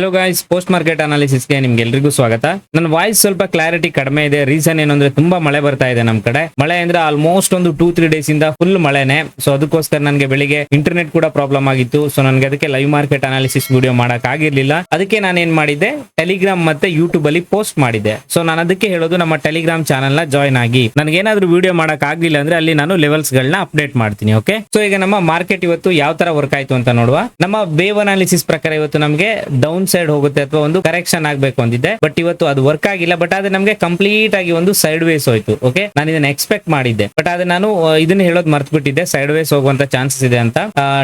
Hello guys post market ಅನಾಲಿಸಿಸ್ಗೆ ನಿಮ್ಗೆ ಎಲ್ರಿಗೂ ಸ್ವಾಗತ. ನನ್ನ ವಾಯ್ಸ್ ಸ್ವಲ್ಪ ಕ್ಲಾರಿಟಿ ಕಡಿಮೆ ಇದೆ. ರೀಸನ್ ಏನಂದ್ರೆ ತುಂಬಾ ಮಳೆ ಬರ್ತಾ ಇದೆ ನಮ್ ಕಡೆ. ಮಳೆ ಅಂದ್ರೆ ಆಲ್ಮೋಸ್ಟ್ ಒಂದು ಟೂ ತ್ರೀ ಡೇಸ್ ಇಂದ ಫುಲ್ ಮಳೆನೆ. ಸೊ ಅದಕ್ಕೋಸ್ಕರ ನನಗೆ ಬೆಳಿಗ್ಗೆ ಇಂಟರ್ನೆಟ್ ಕೂಡ ಪ್ರಾಬ್ಲಮ್ ಆಗಿತ್ತು. ಸೊ ನನಗೆ ಅದಕ್ಕೆ ಲೈವ್ ಮಾರ್ಕೆಟ್ ಅನಾಲಿಸಿಸ್ ವಿಡಿಯೋ ಮಾಡಕ್ ಆಗಿರ್ಲಿಲ್ಲ. ಅದಕ್ಕೆ ನಾನು ಏನ್ ಮಾಡಿದ್ದೆ? ಟೆಲಿಗ್ರಾಮ್ ಮತ್ತೆ ಯೂಟ್ಯೂಬ್ ಅಲ್ಲಿ ಪೋಸ್ಟ್ ಮಾಡಿದೆ ಸೊ ನಾನು ಅದಕ್ಕೆ ಹೇಳೋದು ನಮ್ಮ ಟೆಲಿಗ್ರಾಮ್ ಚಾನಲ್ನ ಜಾಯ್ನ್ ಆಗಿ. ನನಗೇನಾದ್ರೂ ವಿಡಿಯೋ ಮಾಡಕ್ ಆಗಲಿಲ್ಲ ಅಂದ್ರೆ ಅಲ್ಲಿ ನಾನು ಲೆವೆಲ್ಸ್ ಗಳನ್ನ ಅಪ್ಡೇಟ್ ಮಾಡ್ತೀನಿ ಓಕೆ ಸೊ ಈಗ ನಮ್ಮ ಮಾರ್ಕೆಟ್ ಇವತ್ತು ಯಾವ ತರ ವರ್ಕ್ ಆಯ್ತು ಅಂತ ನೋಡುವ. ನಮ್ಮ ವೇವ್ ಅನಾಲಿಸಿಸ್ ಪ್ರಕಾರ ಇವತ್ತು ನಮಗೆ ಡೌನ್ ಸೈಡ್ ಹೋಗುತ್ತೆ ಅಥವಾ ಒಂದು ಕರೆಕ್ಷನ್ ಆಗ್ಬೇಕು ಅಂದಿದ್ದೆ. ಬಟ್ ಇವತ್ತು ಅದು ವರ್ಕ್ ಆಗಿಲ್ಲ. ಬಟ್ ಆದ್ರೆ ನಮಗೆ ಕಂಪ್ಲೀಟ್ ಆಗಿ ಒಂದು ಸೈಡ್ ವೇಸ್ ಹೋಯ್ತು. ಓಕೆ ನಾನು ಇದನ್ನ ಎಕ್ಸ್ಪೆಕ್ಟ್ ಮಾಡಿದ್ದೆ. ಬಟ್ ಆದ್ರೆ ನಾನು ಇದನ್ನ ಹೇಳೋದು ಮರ್ತ್ ಬಿಟ್ಟಿದ್ದೆ ಸೈಡ್ ವೇಸ್ ಹೋಗುವಂತ ಚಾನ್ಸಸ್ ಇದೆ ಅಂತ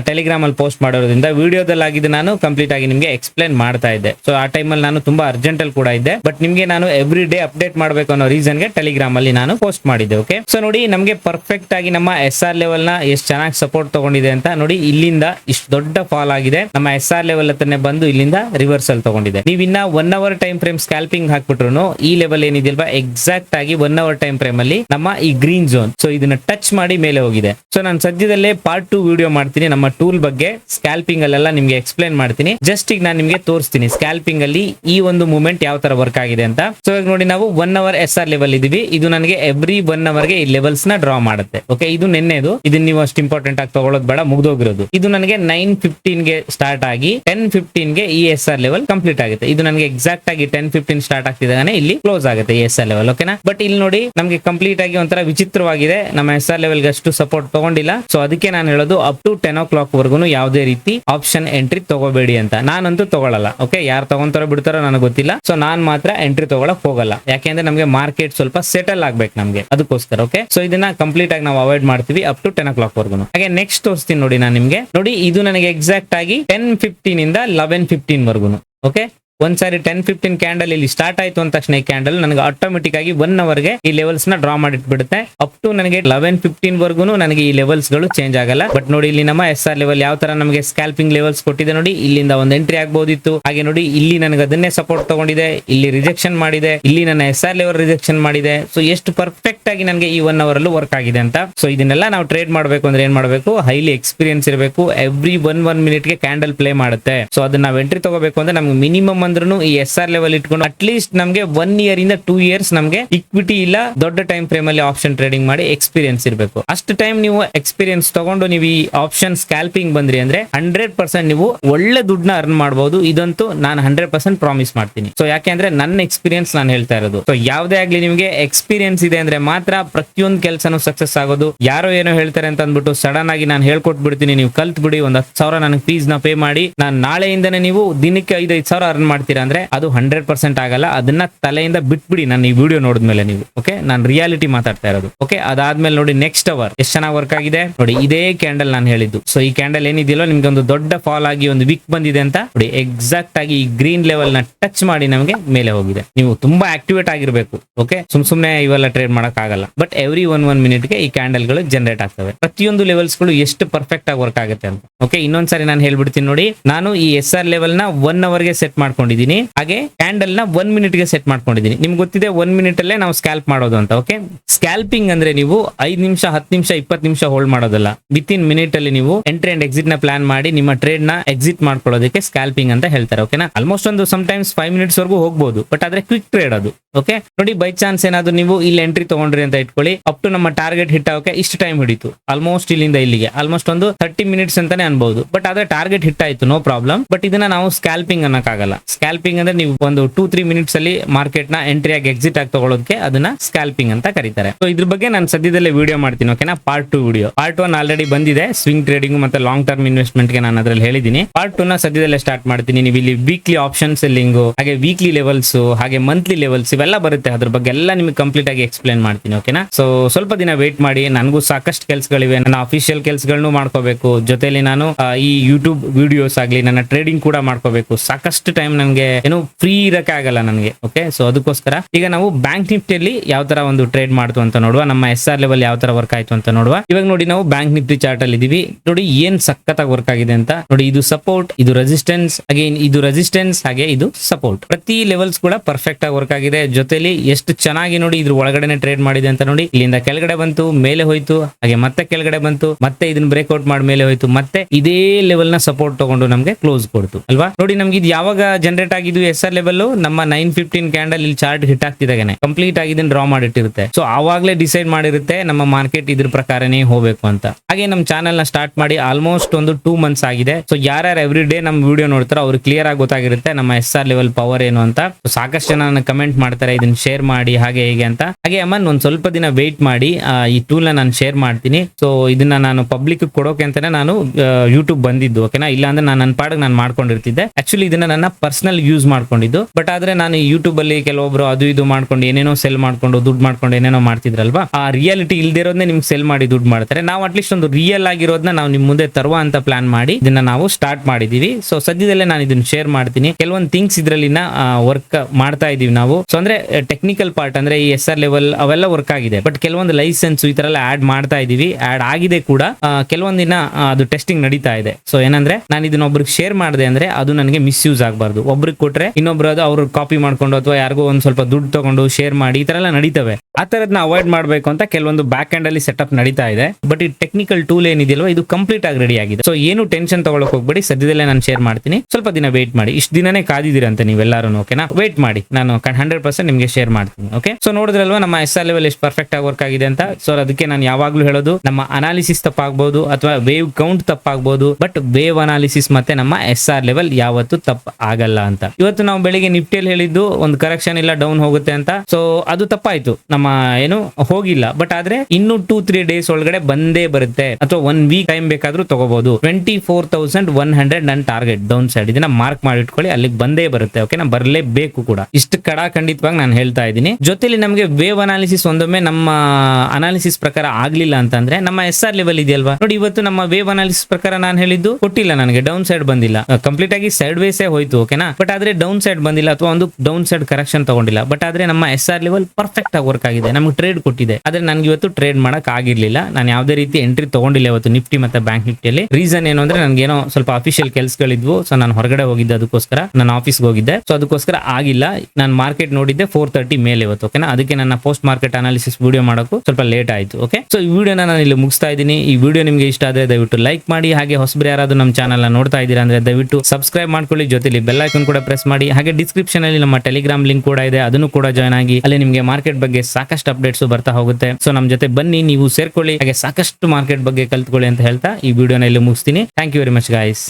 ಟೆಲಿಗ್ರಾಮ್ ಅಲ್ಲಿ ಪೋಸ್ಟ್ ಮಾಡೋದ್ರಿಂದ ವಿಡಿಯೋದಲ್ಲಿ ಆಗಿದ್ದು ನಾನು ಕಂಪ್ಲೀಟ್ ಆಗಿ ನಿಮಗೆ ಎಕ್ಸ್ಪ್ಲೇನ್ ಮಾಡ್ತಾ ಇದ್ದೆ. ಸೊ ಆ ಟೈಮ್ ಅಲ್ಲಿ ನಾನು ತುಂಬಾ ಅರ್ಜೆಂಟ್ ಅಲ್ಲಿ ಕೂಡ ಇದ್ದೆ. ಬಟ್ ನಿಮಗೆ ನಾನು ಎವ್ರಿ ಡೇ ಅಪ್ಡೇಟ್ ಮಾಡಬೇಕು ಅನ್ನೋ ರೀಸನ್ಗೆ ಟೆಲಿಗ್ರಾಮ್ ಅಲ್ಲಿ ನಾನು ಪೋಸ್ಟ್ ಮಾಡಿದ್ದೆ. ಓಕೆ ಸೊ ನೋಡಿ ನಮಗೆ ಪರ್ಫೆಕ್ಟ್ ಆಗಿ ನಮ್ಮ ಎಸ್ ಆರ್ ಲೆವೆಲ್ನ ಎಷ್ಟು ಚೆನ್ನಾಗಿ ಸಪೋರ್ಟ್ ತಗೊಂಡಿದೆ ಅಂತ ನೋಡಿ ಇಲ್ಲಿಂದ ಇಷ್ಟು ದೊಡ್ಡ ಫಾಲ್ ಆಗಿದೆ. ನಮ್ಮ ಎಸ್ ಆರ್ ಲೆವೆಲ್ ಹತ್ರನೇ ಬಂದು ಇಲ್ಲಿಂದ ರಿವರ್ಸಲ್ ತಗೊಂಡಿದೆ. ನೀವು ಇನ್ನ one hour time frame scalping ಹಾಕ್ಬಿಟ್ರು ಈ ಲೆವೆಲ್ ಏನಿದೆಯಲ್ವಾ? ಎಕ್ಸಾಕ್ಟ್ ಆಗಿ ಒನ್ ಅವರ್ ಟೈಮ್ ಫ್ರೇಮ್ ಅಲ್ಲಿ ನಮ್ಮ ಈ ಗ್ರೀನ್ ಝೋನ್ ಸೊ ಇದನ್ನ ಟಚ್ ಮಾಡಿ ಮೇಲೆ ಹೋಗಿದೆ. ಸೊ ನಾನು ಸದ್ಯದಲ್ಲೇ ಪಾರ್ಟ್ ಟು ವಿಡಿಯೋ ಮಾಡ್ತೀನಿ. ನಮ್ಮ ಟೂಲ್ ಬಗ್ಗೆ ಸ್ಕ್ಯಾಲ್ಪಿಂಗ್ ಅಲ್ಲೆಲ್ಲ ನಿಮ್ಗೆ ಎಕ್ಸ್ಪ್ಲೇನ್ ಮಾಡ್ತೀನಿ. ಜಸ್ಟ್ ಈಗ ನಾನು ನಿಮ್ಗೆ ತೋರಿಸ್ತೀನಿ ಸ್ಕ್ಯಾಲ್ಪಿಂಗ್ ಅಲ್ಲಿ ಈ ಒಂದು ಮೂಮೆಂಟ್ ಯಾವ ತರ ವರ್ಕ್ ಆಗಿದೆ ಅಂತ. ಸೊ ಈಗ ನೋಡಿ ನಾವು one hour S R level ಇದೀವಿ ಇದು ನನಗೆ ಎವ್ರಿ ಒನ್ ಅವರ್ಗೆ ಈ ಲೆವೆಲ್ಸ್ನ ಡ್ರಾ ಮಾಡುತ್ತೆ. ಓಕೆ ಇದು ನೆನ್ನೆದು. ಇದನ್ನ ನೀವು ಅಷ್ಟು ಇಂಪಾರ್ಟೆಂಟ್ ಆಗಿ ತಗೊಳ್ಳೋದು ಬೇಡ, ಮುಗ್ದೋಗಿರೋದು. ಇದು ನನಗೆ ನೈನ್ ಫಿಫ್ಟೀನ್ಗೆ ಸ್ಟಾರ್ಟ್ ಆಗಿ ಟೆನ್ ಫಿಫ್ಟೀನ್ಗೆ ಈ ಎಸ್ ಆರ್ ಲೆವೆಲ್ ಕಂಪ್ಲೀಟ್ ಆಗುತ್ತೆ. ಇದು ನನಗೆ ಎಕ್ಸಾಕ್ಟ್ ಆಗಿ ಟೆನ್ ಫಿಫ್ಟೀನ್ ಸ್ಟಾರ್ಟ್ ಆಗ್ತಿದ್ದಾಗ ಇಲ್ಲಿ ಕ್ಲೋಸ್ ಆಗುತ್ತೆ ಎಸ್ ಆರ್ ಲೆವೆಲ್ ಓಕೆನಾ ಬಟ್ ಇಲ್ಲಿ ನೋಡಿ ನಮಗೆ ಕಂಪ್ಲೀಟ್ ಆಗಿ ಒಂಥರ ವಿಚಿತ್ರವಾಗಿದೆ. ನಮ್ಮ ಎಸ್ ಆರ್ ಲೆವೆಲ್ ಅಷ್ಟು ಸಪೋರ್ಟ್ ತಗೊಂಡಿಲ್ಲ. ಸೊ ಅದಕ್ಕೆ ನಾನು ಹೇಳೋದು up to ten o'clock ವರ್ಗು ಯಾವುದೇ ರೀತಿ ಆಪ್ಷನ್ ಎಂಟ್ರಿ ತಗೋಬೇಡಿ ಅಂತ. ನಾನಂತೂ ತಗೊಳ್ಳಲ್ಲ ಓಕೆ ಯಾರು ತಗೊಂತಾರೋ ಬಿಡ್ತಾರೋ ನನಗೆ ಗೊತ್ತಿಲ್ಲ. ಸೊ ನಾನ್ ಮಾತ್ರ ಎಂಟ್ರಿ ತಗೊಳಕ್ ಹೋಗಲ್ಲ. ಯಾಕೆಂದ್ರೆ ನಮಗೆ ಮಾರ್ಕೆಟ್ ಸ್ವಲ್ಪ ಸೆಟಲ್ ಆಗ್ಬೇಕು ನಮಗೆ. ಅದಕ್ಕೋಸ್ಕರ ಓಕೆ ಸೊ ಇದನ್ನ ಕಂಪ್ಲೀಟ್ ಆಗಿ ನಾವು ಅವಾಯ್ಡ್ ಮಾಡ್ತೀವಿ up to ten o'clock ವರ್ಗು ಹಾಗೆ ನೆಕ್ಸ್ಟ್ ತೋರಿಸ್ತೀನಿ ನೋಡಿ ನಾನು ನಿಮಗೆ. ನೋಡಿ ಇದು ನನಗೆ ಎಕ್ಸಾಕ್ಟ್ ಆಗಿ ಟೆನ್ ಫಿಫ್ಟೀನ್ ಇಂದ ಲೆವೆನ್ ಫಿಫ್ಟೀನ್ ವರ್ಗು ಓಕೆ ಒಂದ್ಸಾರಿ ಟೆನ್ ಫಿಫ್ಟೀನ್ ಕ್ಯಾಂಡಲ್ ಇಲ್ಲಿ ಸ್ಟಾರ್ಟ್ ಆಯ್ತು ಅಂದ ತಕ್ಷಣ ಈ ಕ್ಯಾಂಡಲ್ ನನಗೆ ಆಟೋಮೆಟಿಕ್ ಆಗಿ ಒನ್ ಅವರ್ಗೆ ಈ ಲೆವೆಲ್ಸ್ನ ಡ್ರಾ ಮಾಡಿಟ್ಬಿಡುತ್ತೆ. ಅಪ್ ಟು ನನಗೆ ಲೆವೆನ್ ಫಿಫ್ಟೀನ್ ವರ್ಗು ನನಗೆ ಈ ಲೆವೆಲ್ಸ್ಗಳು ಚೇಂಜ್ ಆಗಲ್ಲ. ಬಟ್ ನೋಡಿ ಇಲ್ಲಿ ನಮ್ಮ ಎಸ್ ಆರ್ ಲೆವೆಲ್ ಯಾವ ತರ ನಮಗೆ ಸ್ಕ್ಯಾಲ್ಪಿಂಗ್ ಲೆವೆಲ್ಸ್ ಕೊಟ್ಟಿದೆ ನೋಡಿ, ಇಲ್ಲಿಂದ ಒಂದು ಎಂಟ್ರಿ ಆಗ್ಬೋದಿತ್ತು. ಹಾಗೆ ನೋಡಿ, ಇಲ್ಲಿ ನನಗೆ ಅದನ್ನೇ ಸಪೋರ್ಟ್ ತಗೊಂಡಿದೆ, ಇಲ್ಲಿ ರಿಜೆಕ್ಷನ್ ಮಾಡಿದೆ, ಇಲ್ಲಿ ನನ್ನ ಎಸ್ ಆರ್ ಲೆವೆಲ್ ರಿಜೆಕ್ಷನ್ ಮಾಡಿದೆ. ಸೊ ಎಷ್ಟು ಪರ್ಫೆಕ್ಟ್ ಆಗಿ ನನಗೆ ಈ ಒನ್ ಅವರ್ ಅಲ್ಲೂ ವರ್ಕ್ ಆಗಿದೆ ಅಂತ. ಸೊ ಇದನ್ನೆಲ್ಲ ನಾವು ಟ್ರೇಡ್ ಮಾಡಬೇಕು ಅಂದ್ರೆ ಏನ್ ಮಾಡಬೇಕು? ಹೈಲಿ ಎಕ್ಸ್ಪೀರಿಯನ್ಸ್ ಇರಬೇಕು. ಎವ್ರಿ ಒನ್ ಒನ್ ಮಿನಿಟ್ಗೆ ಕ್ಯಾಂಡಲ್ ಪ್ಲೇ ಮಾಡುತ್ತೆ. ಸೊ ಅದನ್ನ ನಾವು ಎಂಟ್ರಿ ತಗೋಬೇಕು ಅಂದ್ರೆ ನಮ್ಗೆ ಮಿನಿಮಮ್ ಅಂದ್ರೂ ಈ ಎಸ್ ಆರ್ ಲೆವೆಲ್ ಇಟ್ಕೊಂಡು ಅಟ್ ಲೀಸ್ಟ್ ನಮಗೆ ಒನ್ ಇಯರ್ ಇಂದ ಟೂ ಇಯರ್ಸ್ ನಮಗೆ ಇಕ್ವಿಟಿ ಇಲ್ಲ, ದೊಡ್ಡ ಟೈಮ್ ಫ್ರೇಮ್ ಅಲ್ಲಿ ಆಪ್ಷನ್ ಟ್ರೇಡಿಂಗ್ ಮಾಡಿ ಎಕ್ಸ್ಪೀರಿಯನ್ಸ್ ಇರಬೇಕು. ಅಷ್ಟು ಟೈಮ್ ನೀವು ಎಕ್ಸ್ಪೀರಿಯನ್ಸ್ ತಗೊಂಡು ನೀವು ಈ ಆಪ್ಷನ್ ಸ್ಕ್ಯಾಲ್ಪಿಂಗ್ ಬಂದ್ರಿ ಅಂದ್ರೆ ಹಂಡ್ರೆಡ್ ಪರ್ಸೆಂಟ್ ನೀವು ಒಳ್ಳೆ ದುಡ್ಡನ್ನ ಅರ್ನ್ ಮಾಡಬಹುದು ಇದಂತೂ ನಾನು ಹಂಡ್ರೆಡ್ ಪರ್ಸೆಂಟ್ ಪ್ರಾಮಿಸ್ ಮಾಡ್ತೀನಿ. ಸೊ ಯಾಕೆ ಅಂದ್ರೆ ನನ್ನ ಎಕ್ಸ್ಪೀರಿಯನ್ಸ್ ನಾನು ಹೇಳ್ತಾ ಇರೋದು. ಸೊ ಯಾವುದೇ ಆಗ್ಲಿ ನಿಮಗೆ ಎಕ್ಸ್ಪೀರಿಯನ್ಸ್ ಇದೆ ಅಂದ್ರೆ ಮಾತ್ರ ಪ್ರತಿಯೊಂದು ಕೆಲಸನೂ ಸಕ್ಸಸ್ ಆಗೋದು. ಯಾರೋ ಏನೋ ಹೇಳ್ತಾರೆ ಅಂತ ಅಂದ್ಬಿಟ್ಟು ಸಡನ್ ಆಗಿ ನಾನು ಹೇಳ್ಕೊಟ್ ಬಿಡ್ತೀನಿ ನೀವು ಕಲ್ತ್ ಬಿಡಿ ಒಂದ್ ಹತ್ತು ಸಾವಿರ ನನಗೆ ಫೀಸ್ನ ಪೇ ಮಾಡಿ. ನಾನು ನಾಳೆಯಿಂದನೇ ನೀವು ದಿನಕ್ಕೆ ಐದೈದು ಸಾವಿರ ಅರ್ನ್ ಮಾಡ್ತೀರಾ ಅಂದ್ರೆ ಅದು ಹಂಡ್ರೆಡ್ ಪರ್ಸೆಂಟ್ ಆಗಲ್ಲ. ಅದನ್ನ ತಲೆಯಿಂದ ಬಿಟ್ಬಿಡಿ. ನಾನು ಈ ವಿಡಿಯೋ ನೋಡಿದ್ಮೇಲೆ ನೀವು ಓಕೆ ನಾನು ರಿಯಾಲಿಟಿ ಮಾತಾಡ್ತಾ ಇರೋದು ಓಕೆ ಅದಾದ್ಮೇಲೆ ನೋಡಿ ನೆಕ್ಸ್ಟ್ ಅವರ್ ಎಷ್ಟು ಚೆನ್ನಾಗಿ ವರ್ಕ್ ಆಗಿದೆ? ನೋಡಿ, ಇದೇ ಕ್ಯಾಂಡಲ್ ನಾನು ಹೇಳಿದ್ದು. ಸೊ ಈ ಕ್ಯಾಂಡಲ್ ಏನಿದೆಯಲ್ಲ, ನಿಮ್ಗೆ ಒಂದು ದೊಡ್ಡ ಫಾಲ್ ಆಗಿ ಒಂದು ವಿಕ್ ಬಂದಿದೆ ಅಂತ ನೋಡಿ ಎಕ್ಸಾಕ್ಟ್ ಆಗಿ ಈ ಗ್ರೀನ್ ಲೆವೆಲ್ನ ಟಚ್ ಮಾಡಿ ನಮಗೆ ಮೇಲೆ ಹೋಗಿದೆ. ನೀವು ತುಂಬಾ ಆಕ್ಟಿವೇಟ್ ಆಗಿರ್ಬೇಕು ಓಕೆ ಸುಮ್ ಸುಮ್ನೆ ಇವೆಲ್ಲ ಟ್ರೇಡ್ ಮಾಡಕ್ ಆಗಲ್ಲ ಬಟ್ ಎವ್ರಿ ಒನ್ ಒನ್ ಮಿನಿಟ್ಗೆ ಈ ಕ್ಯಾಂಡಲ್ಗಳು ಜನರೇಟ್ ಆಗ್ತವೆ. ಪ್ರತಿಯೊಂದು ಲೆವೆಲ್ಸ್ಗಳು ಎಷ್ಟು ಪರ್ಫೆಕ್ಟ್ ಆಗಿ ವರ್ಕ್ ಆಗುತ್ತೆ ಅಂತ ಓಕೆ ಇನ್ನೊಂದ್ಸರಿ ನಾನು ಹೇಳ್ಬಿಡ್ತೀನಿ ನೋಡಿ, ನಾನು ಈ ಎಸ್ ಆರ್ ಲೆವೆಲ್ನ ಒನ್ ಅವರ್ಗೆ ಸೆಟ್ ಮಾಡ್ಕೊಂಡಿದ್ದೀನಿ. ಹಾಗೆ ಕ್ಯಾಂಡಲ್ನ ಒನ್ ಮಿನಿಟ್ಗೆ ಸೆಟ್ ಮಾಡ್ಕೊಂಡಿದ್ದೀನಿ. ನಿಮ್ಗೆ ಗೊತ್ತಿದೆ ಒನ್ ಮಿನಿಟ್ ಅಲ್ಲೇ ನಾವು ಸ್ಕ್ಯಾಲ್ಪ್ ಮಾಡೋದು ಅಂತ ಓಕೆ ಸ್ಕ್ಯಾಲ್ಪಿಂಗ್ ಅಂದ್ರೆ ನೀವು ಐದ್ ನಿಮಿಷ, ಹತ್ತು ನಿಮಿಷ, ಇಪ್ಪತ್ತು ನಿಮಿಷ ಹೋಲ್ಡ್ ಮಾಡೋದಲ್ಲ. ವಿತ್ ಇನ್ ಮಿನಿಟ್ ಅಲ್ಲಿ ನೀವು ಎಂಟ್ರಿ ಅಂಡ್ ಎಕ್ಸಿಟ್ನ ಪ್ಲಾನ್ ಮಾಡಿ ನಿಮ್ಮ ಟ್ರೇಡ್ನ ಎಕ್ಸಿಟ್ ಮಾಡ್ಕೊಳ್ಳೋದಕ್ಕೆ ಸ್ಕ್ಯಾಲ್ಪಿಂಗ್ ಅಂತ ಹೇಳ್ತಾರೆ ಓಕೆನಾ ಆಲ್ಮೋಸ್ಟ್ ಒಂದು ಸಮ್ ಟೈಮ್ಸ್ ಫೈವ್ ಮಿನಿಟ್ಸ್ ವರೆಗೂ ಹೋಗ್ಬೋದು ಬಟ್ ಆದ್ರೆ ಕ್ವಿಕ್ ಟ್ರೇಡ್ ಅದು ಓಕೆ ನೋಡಿ ಬೈ ಚಾನ್ಸ್ ಏನಾದ್ರು ನೀವು ಇಲ್ಲಿ ಎಂಟ್ರಿ ತಗೊಂಡ್ರಿ ಅಂತ ಇಟ್ಕೊಳ್ಳಿ. ಅಪ್ ಟು ನಮ್ಮ ಟಾರ್ಗೆಟ್ ಹಿಟ್ ಆಗೋಕೆ ಇಷ್ಟು ಟೈಮ್ ಹಿಡಿತು. ಆಲ್ಮೋಸ್ಟ್ ಇಲ್ಲಿಂದ ಇಲ್ಲಿಗೆ. ಆಲ್ಮೋಸ್ಟ್ ಒಂದು ತರ್ಟಿ ಮಿನಿಟ್ಸ್ ಅಂತಾನೆ ಅನ್ಬಹುದು ಬಟ್ ಆದ್ರೆ ಟಾರ್ಗೆಟ್ ಹಿಟ್ ಆಯ್ತು ನೋ ಪ್ರಾಬ್ಲಮ್ ಬಟ್ ಇದನ್ನ ನಾವು ಸ್ಕ್ಯಾಲ್ಪಿಂಗ್ ಅನ್ನಕ್ಕಾಗಲ್ಲ. ಸ್ಕ್ಯಾಲ್ಪಿಂಗ್ ಅಂದ್ರೆ ನೀವು ಒಂದು ಟೂ ತ್ರೀ ಮಿನಿಟ್ಸ್ ಅಲ್ಲಿ ಮಾರ್ಕೆಟ್ನ ಎಂಟ್ರಿ ಆಗಿ ಎಕ್ಸಿಟ್ ಆಗಿ ತಗೊಳ್ಳೋದಕ್ಕೆ ಅದನ್ನ ಸ್ಕ್ಯಾಲ್ಪಿಂಗ್ ಅಂತ ಕರೀತಾರೆ. ಸೊ ಇದ್ರ ಬಗ್ಗೆ ನಾನು ಸದ್ಯದಲ್ಲೇ ವಿಡಿಯೋ ಮಾಡ್ತೀನಿ ಓಕೆನಾ part two video part one already ಬಂದಿದೆ. ಸ್ವಿಂಗ್ ಟ್ರೇಡಿಂಗ್ ಮತ್ತೆ ಲಾಂಗ್ ಟರ್ಮ್ ಇನ್ವೆಸ್ಟ್ಮೆಂಟ್ಗೆ ನಾನು ಅದ್ರಲ್ಲಿ ಹೇಳಿದ್ದೀನಿ. ಪಾರ್ಟ್ ಟು ನ ಸದ್ಯದಲ್ಲೇ ಸ್ಟಾರ್ಟ್ ಮಾಡ್ತೀನಿ. ನೀವು ಇಲ್ಲಿ ವೀಕ್ಲಿ ಆಪ್ಷನ್ ಸೆಲ್ಲಿಂಗ್ ಹಾಗೆ ವೀಕ್ಲಿ ಲೆವೆಲ್ಸ್ ಹಾಗೆ ಮಂತ್ಲಿ ಲೆವೆಲ್ಸ್ ಇವೆಲ್ಲ ಬರುತ್ತೆ. ಅದ್ರ ಬಗ್ಗೆ ಎಲ್ಲ ನಿಮಗೆ ಕಂಪ್ಲೀಟ್ ಆಗಿ ಎಕ್ಸ್ಪ್ಲೇನ್ ಮಾಡ್ತೀನಿ ಓಕೆನಾ ಸೊ ಸ್ವಲ್ಪ ದಿನ ವೇಟ್ ಮಾಡಿ. ನನಗೂ ಸಾಕಷ್ಟು ಕೆಲಸಗಳಿವೆ. ನನ್ನ ಅಫಿಷಿಯಲ್ ಕೆಲಸಗಳನ್ನು ಮಾಡ್ಕೋಬೇಕು. ಜೊತೆಲಿ ನಾನು ಈ ಯೂಟ್ಯೂಬ್ ವಿಡಿಯೋಸ್ ಆಗಲಿ, ನನ್ನ ಟ್ರೇಡಿಂಗ್ ಕೂಡ ಮಾಡ್ಕೋಬೇಕು. ಸಾಕಷ್ಟು ಟೈಮ್ ನನಗೆ ಏನು ಫ್ರೀ ಇರಕ್ಕೆ ಆಗಲ್ಲ ನನಗೆ ಓಕೆ ಸೊ ಅದಕ್ಕೋಸ್ಕರ ಈಗ ನಾವು ಬ್ಯಾಂಕ್ ನಿಫ್ಟಿಯಲ್ಲಿ ಯಾವ ತರ ಒಂದು ಟ್ರೇಡ್ ಮಾಡ್ತು ಅಂತ ನೋಡುವ, ನಮ್ಮ ಎಸ್ ಆರ್ ಲೆವೆಲ್ ಯಾವ ತರ ವರ್ಕ್ ಆಯ್ತು ಅಂತ ನೋಡುವ. ಇವಾಗ ನೋಡಿ ನಾವು ಬ್ಯಾಂಕ್ ನಿಫ್ಟಿ ಚಾರ್ಟ್ ಅಲ್ಲಿ ಇದೀವಿ. ನೋಡಿ ಏನ್ ಸಖತ್ತಾಗಿ ವರ್ಕ್ ಆಗಿದೆ ಅಂತ. ನೋಡಿ ಇದು ಸಪೋರ್ಟ್ ಇದು ರೆಸಿಸ್ಟೆನ್ಸ್ ಹಾಗೆ ಇದು ರೆಸಿಸ್ಟೆನ್ಸ್ ಹಾಗೆ ಇದು ಸಪೋರ್ಟ್ ಪ್ರತಿ ಲೆವೆಲ್ಸ್ ಕೂಡ ಪರ್ಫೆಕ್ಟ್ ಆಗಿ ವರ್ಕ್ ಆಗಿದೆ. ಜೊತೆಲಿ ಎಷ್ಟು ಚೆನ್ನಾಗಿ ನೋಡಿ ಇದ್ರ ಒಳಗಡೆನೆ ಟ್ರೇಡ್ ಮಾಡಿದೆ ಅಂತ ನೋಡಿ. ಇಲ್ಲಿಂದ ಕೆಳಗಡೆ ಬಂತು, ಮೇಲೆ ಹೋಯ್ತು, ಹಾಗೆ ಮತ್ತೆ ಕೆಳಗಡೆ ಬಂತು, ಮತ್ತೆ ಇದನ್ನ ಬ್ರೇಕ್ಔಟ್ ಮಾಡಿ ಮೇಲೆ ಹೋಯ್ತು, ಮತ್ತೆ ಇದೇ ಲೆವೆಲ್ನ ಸಪೋರ್ಟ್ ತಗೊಂಡು ನಮಗೆ ಕ್ಲೋಸ್ ಕೊಡ್ತು, ಅಲ್ವಾ? ನೋಡಿ ನಮ್ಗೆ ಇದು ಯಾವಾಗ ಜನರೇಟ್ ಜನರೇಟ್ ಆಗಿದ್ದು ಎಸ್ ಆರ್ ಲೆವೆಲ್ ನಮ್ಮ ನೈನ್ ಫಿಫ್ಟೀನ್ ಕ್ಯಾಂಡಲ್ ಇಲ್ಲಿ ಚಾರ್ಟ್ ಹಿಟ್ ಆಗ್ತಿದ್ದಾಗನೆ. ಕಂಪ್ಲೀಟ್ ಆಗಿ ಡ್ರಾ ಮಾಡಿಟ್ಟಿರುತ್ತೆ. ಸೊ ಆವಾಗಲೇ ಡಿಸೈಡ್ ಮಾಡಿರುತ್ತೆ ನಮ್ಮ ಮಾರ್ಕೆಟ್ ಇದ್ರ ಪ್ರಕಾರನೇ ಹೋಗ್ಬೇಕು ಅಂತ. ಹಾಗೆ ನಮ್ಮ ಚಾನಲ್ನ ಸ್ಟಾರ್ಟ್ ಮಾಡಿ ಆಲ್ಮೋಸ್ಟ್ ಒಂದು ಟೂ ಮಂತ್ಸ್ ಆಗಿದೆ. ಸೊ ಯಾರ್ಯಾರು ಎವ್ರಿ ಡೇ ನಮ್ಮ ವಿಡಿಯೋ ನೋಡ್ತಾರೋ ಅವ್ರಿಗೆ ಕ್ಲಿಯರ್ ಆಗಿ ಗೊತ್ತಾಗಿರುತ್ತೆ ನಮ್ಮ ಎಸ್ ಆರ್ ಲೆವೆಲ್ ಪವರ್ ಏನು ಅಂತ. ಸಾಕಷ್ಟು ಜನ ಕಮೆಂಟ್ ಮಾಡ್ತಾರೆ, ಇದನ್ನ ಶೇರ್ ಮಾಡಿ, ಹಾಗೆ ಹೀಗೆ ಅಂತ. ಹಾಗೆ ಅಮ್ಮನ್ ಒಂದ್ ಸ್ವಲ್ಪ ದಿನ ವೇಟ್ ಮಾಡಿ ಈ ಟೂಲ್ನ ನಾನು ಶೇರ್ ಮಾಡ್ತೀನಿ. ಸೊ ಇದನ್ನ ನಾನು ಪಬ್ಲಿಕ್ ಕೊಡೋಕೆ ಅಂತಾನೆ ನಾನು ಯೂಟ್ಯೂಬ್ ಬಂದಿದ್ದು ಓಕೆನಾ ಇಲ್ಲ ಅಂದ್ರೆ ನಾನು ನನ್ನ ಪಾಡಿಗೆ ನಾನು ಮಾಡ್ಕೊಂಡಿರ್ತಿದ್ದೆ. ಆಕ್ಚುಲಿ ಇದನ್ನ ನನ್ನ ಪರ್ಸನಲ್ ಯೂಸ್ ಮಾಡ್ಕೊಂಡಿದ್ದು. ಬಟ್ ಆದ್ರೆ ನಾನು ಯೂಟ್ಯೂಬ್ ಅಲ್ಲಿ ಕೆಲವೊಬ್ರು ಅದು ಇದು ಮಾಡ್ಕೊಂಡು, ಏನೇನೋ ಸೆಲ್ ಮಾಡ್ಕೊಂಡು, ದುಡ್ಡು ಮಾಡ್ಕೊಂಡು, ಏನೇನೋ ಮಾಡ್ತಿದ್ರಲ್ವಾ? ಆ ರಿಯಾಲಿಟಿ ಇಲ್ದಿರೋದನ್ನೇ ನಿಮ್ಗೆ ಸೆಲ್ ಮಾಡಿ ದುಡ್ಡು ಮಾಡ್ತಾರೆ. ನಾವು ಅಟ್ಲೀಸ್ಟ್ ಒಂದು ರಿಯಲ್ ಆಗಿರೋದನ್ನ ನಾವು ನಿಮ್ ಮುಂದೆ ತರುವ ಅಂತ ಪ್ಲಾನ್ ಮಾಡಿ ಇದನ್ನ ನಾವು ಸ್ಟಾರ್ಟ್ ಮಾಡಿದೀವಿ. ಸೊ ಸದ್ಯದಲ್ಲೇ ನಾನು ಇದನ್ನ ಶೇರ್ ಮಾಡ್ತೀನಿ. ಕೆಲವೊಂದು ಥಿಂಗ್ಸ್ ಇದ್ರಲ್ಲಿನ ವರ್ಕ್ ಮಾಡ್ತಾ ಇದೀವಿ ನಾವು. ಸೊ ಅಂದ್ರೆ ಟೆಕ್ನಿಕಲ್ ಪಾರ್ಟ್ ಅಂದ್ರೆ ಈ ಎಸ್ ಆರ್ ಲೆವೆಲ್ ಅವೆಲ್ಲ ವರ್ಕ್ ಆಗಿದೆ. ಬಟ್ ಕೆಲವೊಂದು ಲೈಸೆನ್ಸ್ ಈ ತರ ಎಲ್ಲ ಆಡ್ ಮಾಡ್ತಾ ಇದೀವಿ. ಆಡ್ ಆಗಿದೆ ಕೂಡ. ಕೆಲವೊಂದಿನ ಅದು ಟೆಸ್ಟಿಂಗ್ ನಡೀತಾ ಇದೆ. ಸೊ ಏನಂದ್ರೆ, ನಾನು ಇದನ್ನ ಒಬ್ರಿಗೆ ಶೇರ್ ಮಾಡಿದೆ ಅಂದ್ರೆ ಅದು ನನಗೆ ಮಿಸ್ಯೂಸ್ ಆಗಬಾರ್ದು. ಒಬ್ರಿಗೆ ಕೊಟ್ರೆ ಇನ್ನೊಬ್ರು ಅದು ಅವ್ರು ಕಾಪಿ ಮಾಡ್ಕೊಂಡು ಅಥವಾ ಯಾರಿಗೂ ಒಂದ್ ಸ್ವಲ್ಪ ದುಡ್ಡು ತಗೊಂಡು ಶೇರ್ ಮಾಡಿ ಈ ತರ ಎಲ್ಲ ನಡೀತವೆ. ಆ ತರದ್ನ ಅವಾಯ್ಡ್ ಮಾಡಬೇಕು ಅಂತ ಕೆಲವೊಂದು ಬ್ಯಾಕ್ ಹ್ಯಾಂಡ್ ಅಲ್ಲಿ ಸೆಟಪ್ ನಡೀತಾ ಇದೆ. ಬಟ್ ಈ ಟೆಕ್ನಿಕಲ್ ಟೂಲ್ ಏನಿದೆಯಲ್ವಾ, ಇದು ಕಂಪ್ಲೀಟ್ ಆಗಿ ರೆಡಿ ಆಗಿದೆ. ಸೊ ಏನು ಟೆನ್ಷನ್ ತಗೊಳಕ್ ಹೋಗ್ಬೇಡಿ, ಸದ್ಯದಲ್ಲೇ ನಾನು ಶೇರ್ ಮಾಡ್ತೀನಿ. ಸ್ವಲ್ಪ ದಿನ ವೇಟ್ ಮಾಡಿ. ಇಷ್ಟು ದಿನನೇ ಕಾದಿದ್ದೀರಂತೆ ನೀವೆಲ್ಲರೂ ಓಕೆನಾ ವೇಟ್ ಮಾಡಿ. ನಾನು ಹಂಡ್ರೆಡ್ ಪರ್ಸೆಂಟ್ ನಿಮಗೆ ಶೇರ್ ಮಾಡ್ತೀನಿ ಓಕೆ ಸೊ ನೋಡಿದ್ರಲ್ವಾ, ನಮ್ಮ ಎಸ್ ಆರ್ ಲೆವೆಲ್ ಎಷ್ಟು ಪರ್ಫೆಕ್ಟ್ ಆಗಿ ವರ್ಕ್ ಆಗಿದೆ ಅಂತ? ಸೊ ಅದಕ್ಕೆ ನಾನು ಯಾವಾಗ್ಲೂ ಹೇಳೋದು, ನಮ್ಮ ಅನಾಲಿಸಿಸ್ ತಪ್ಪಾಗಬಹುದು ಅಥವಾ ವೇವ್ ಕೌಂಟ್ ತಪ್ಪಾಗಬಹುದು ಬಟ್ ವೇವ್ ಅನಾಲಿಸಿಸ್ ಮತ್ತೆ ನಮ್ಮ ಎಸ್ ಆರ್ ಲೆವೆಲ್ ಯಾವತ್ತು ತಪ್ಪು ಆಗಲ್ಲ ಅಂತ. ಇವತ್ತು ನಾವು ಬೆಳಿಗ್ಗೆ ನಿಫ್ಟಿಯಲ್ಲಿ ಹೇಳಿದ್ದು ಒಂದು ಕರೆಕ್ಷನ್ ಇಲ್ಲ ಡೌನ್ ಹೋಗುತ್ತೆ ಅಂತ. ಸೊ ಅದು ತಪ್ಪಾಯ್ತು. ನಮ್ಮ ಏನು ಹೋಗಿಲ್ಲ. ಬಟ್ ಆದ್ರೆ ಇನ್ನು ಟೂ ತ್ರೀ ಡೇಸ್ ಒಳಗಡೆ ಬಂದೇ ಬರುತ್ತೆ. ಅಥವಾ ಒನ್ ವೀಕ್ ಟೈಮ್ ಬೇಕಾದ್ರೂ ತಗೋಬಹುದು twenty four thousand one hundred ನನ್ ಟಾರ್ಗೆಟ್ ಡೌನ್ ಸೈಡ್ ಇದನ್ನ ಮಾರ್ಕ್ ಮಾಡಿಟ್ಕೊಳ್ಳಿ. ಅಲ್ಲಿಗೆ ಬಂದೇ ಬರುತ್ತೆ. ಓಕೆ ನಾ ಬರಲೇಬೇಕು ಕೂಡ. ಇಷ್ಟು ಕಡ ಖಂಡಿತವಾಗಿ ನಾನು ಹೇಳ್ತಾ ಇದ್ದೀನಿ. ಜೊತೆಲಿ ನಮಗೆ ವೇವ್ ಅನಾಲಿಸಿಸ್ ಒಂದೊಮ್ಮೆ ನಮ್ಮ ಅನಾಲಿಸಿಸ್ ಪ್ರಕಾರ ಆಗ್ಲಿಲ್ಲ ಅಂತಂದ್ರೆ ನಮ್ಮ ಎಸ್ ಆರ್ ಲೆವೆಲ್ ಇದೆಯಲ್ವಾ? ನೋಡಿ, ಇವತ್ತು ನಮ್ಮ ವೇವ್ ಅನಾಲಿಸಿಸ್ ಪ್ರಕಾರ ನಾನು ಹೇಳಿದ್ದು ಕೊಟ್ಟಿಲ್ಲ ನನಗೆ. ಡೌನ್ ಸೈಡ್ ಬಂದಿಲ್ಲ. ಕಂಪ್ಲೀಟ್ ಆಗಿ ಸೈಡ್ ವೇಸೇ ಹೋಯ್ತು. ಓಕೆನಾ ಬಟ್ ಆದ್ರೆ ಡೌನ್ ಸೈಡ್ ಬಂದಿಲ್ಲ ಅಥವಾ ಒಂದು ಡೌನ್ ಸೈಡ್ ಕರೆಕ್ಷನ್ ತಗೊಂಡಿಲ್ಲ. ಬಟ್ ಆದ್ರೆ ನಮ್ಮ ಎಸ್ ಆರ್ ಲೆವೆಲ್ ಪರ್ಫೆಕ್ಟ್ ಆಗಿ ವರ್ಕ್ ಆಗಿದೆ. ನಮ್ಗೆ ಟ್ರೇಡ್ ಕೊಟ್ಟಿದೆ. ಆದ್ರೆ ನನ್ಗೆ ಇವತ್ತು ಟ್ರೇಡ್ ಮಾಡಕ್ ಆಗಿರ್ಲಿಲ್ಲ. ನಾನು ಯಾವುದೇ ರೀತಿ ಎಂಟ್ರಿ ತಗೊಂಡಿಲ್ಲ ಇವತ್ತು ನಿಫ್ಟಿ ಮತ್ತೆ ಬ್ಯಾಂಕ್ ನಿಫ್ಟಿಯಲ್ಲಿ ರೀಸನ್ ಏನು ಅಂದ್ರೆ ನನ್ಗೇನೋ ಸ್ವಲ್ಪ ಅಫಿಷಿಯಲ್ ಕೆಲಸಗಳಿದ್ವು. ಸೊ ನಾನು ಹೊರಗಡೆ ಹೋಗಿದ್ದೆ ಅದಕ್ಕೋಸ್ಕರ. ನಾನು ಆಫೀಸ್ಗೆ ಹೋಗಿದ್ದೆ. ಸೊ ಅದಕ್ಕೋಸ್ಕರ ಆಗಿಲ್ಲ. ನಾನು ಮಾರ್ಕೆಟ್ ನೋಡಿದ್ದೆ ಫೋರ್ ತರ್ಟಿ ಮೇಲೆ ಇವತ್ತು ಓಕೆನಾ ಅದಕ್ಕೆ ನನ್ನ ಪೋಸ್ಟ್ ಮಾರ್ಕೆಟ್ ಅನಾಲಿಸಿಸ್ ವಿಡಿಯೋ ಮಾಡೋಕ್ಕೂ ಸ್ವಲ್ಪ ಲೇಟ್ ಆಯ್ತು ಓಕೆ ಸೊ ಈ ವಿಡಿಯೋನ ನಾನು ಇಲ್ಲಿ ಮುಗಿಸ್ತಾ ಇದ್ದೀನಿ. ಈ ವಿಡಿಯೋ ನಿಮಗೆ ಇಷ್ಟ ಆದ್ರೆ ದಯವಿಟ್ಟು ಲೈಕ್ ಮಾಡಿ. ಹಾಗೆ ಹೊಸಬ್ರು ಯಾರಾದ್ರೂ ನಮ್ಮ ಚಾನಲ್ ನೋಡ್ತಾ ಇದ್ದೀರಾ ಅಂದ್ರೆ ದಯವಿಟ್ಟು ಸಬ್ಸ್ಕ್ರೈಬ್ ಮಾಡ್ಕೊಳ್ಳಿ. ಜೊತೆಲಿ ಬೆಲ್ ಕೂಡ ಪ್ರೆಸ್ ಮಾಡಿ. ಹಾಗೆ ಡಿಸ್ಕ್ರಿಪ್ಷನ್ ಅಲ್ಲಿ ನಮ್ಮ ಟೆಲಿಗ್ರಾಮ್ ಲಿಂಕ್ ಕೂಡ ಇದೆ. ಅದನ್ನು ಕೂಡ ಜಾಯ್ನ್ ಆಗಿ ಅಲ್ಲಿ ನಿಮಗೆ ಮಾರ್ಕೆಟ್ ಬಗ್ಗೆ ಸಾಕಷ್ಟು ಅಪ್ಡೇಟ್ಸ್ ಬರ್ತಾ ಹೋಗುತ್ತೆ. ಸೊ ನಮ್ಮ ಜೊತೆ ಬನ್ನಿ, ನೀವು ಸೇರ್ಕೊಳ್ಳಿ. ಹಾಗೆ ಸಾಕಷ್ಟು ಮಾರ್ಕೆಟ್ ಬಗ್ಗೆ ಕಲ್ತ್ಕೊಳ್ಳಿ ಅಂತ ಹೇಳ್ತಾ ಈ ವಿಡಿಯೋನ ಇಲ್ಲಿ ಮುಗಿಸ್ತೀನಿ. Thank you very much guys